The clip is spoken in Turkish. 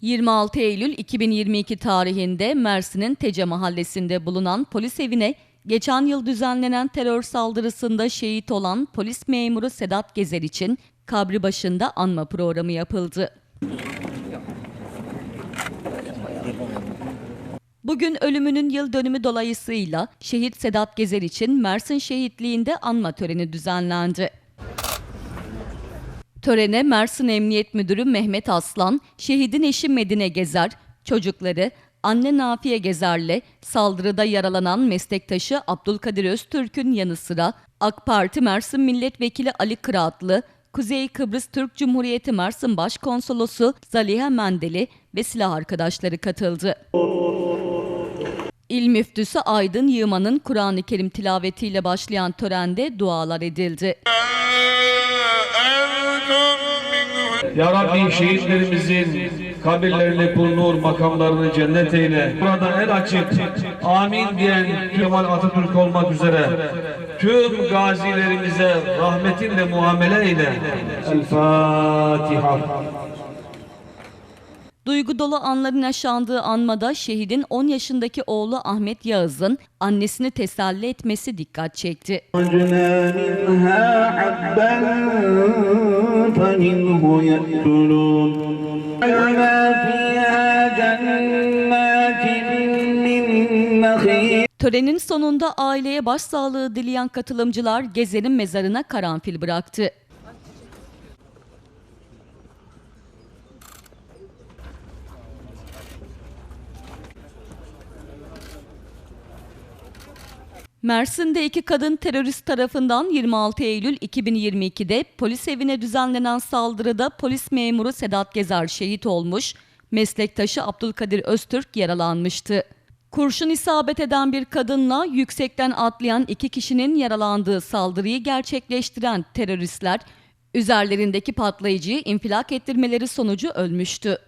26 Eylül 2022 tarihinde Mersin'in Tece mahallesinde bulunan polis evine geçen yıl düzenlenen terör saldırısında şehit olan polis memuru Sedat Gezer için kabri başında anma programı yapıldı. Bugün ölümünün yıl dönümü dolayısıyla şehit Sedat Gezer için Mersin şehitliğinde anma töreni düzenlendi. Törene Mersin Emniyet Müdürü Mehmet Aslan, şehidin eşi Medine Gezer, çocukları, anne Nafiye Gezer'le saldırıda yaralanan meslektaşı Abdülkadir Öztürk'ün yanı sıra AK Parti Mersin Milletvekili Ali Kıraatlı, Kuzey Kıbrıs Türk Cumhuriyeti Mersin Başkonsolosu Zaliha Mendeli ve silah arkadaşları katıldı. İl müftüsü Aydın Yığman'ın Kur'an-ı Kerim tilavetiyle başlayan törende dualar edildi. Ya Rabbi şehitlerimizin kabirlerini pul nur, makamlarını cennet eyle. Burada el açık, amin diyen Kemal Atatürk olmak üzere tüm gazilerimize rahmetinle muamele eyle. El Fatiha. Duygu dolu anların yaşandığı anmada şehidin 10 yaşındaki oğlu Ahmet Yağız'ın annesini teselli etmesi dikkat çekti. Törenin sonunda aileye başsağlığı dileyen katılımcılar Gezen'in mezarına karanfil bıraktı. Mersin'de iki kadın terörist tarafından 26 Eylül 2022'de polis evine düzenlenen saldırıda polis memuru Sedat Gezer şehit olmuş, meslektaşı Abdülkadir Öztürk yaralanmıştı. Kurşun isabet eden bir kadınla yüksekten atlayan iki kişinin yaralandığı saldırıyı gerçekleştiren teröristler, üzerlerindeki patlayıcıyı infilak ettirmeleri sonucu ölmüştü.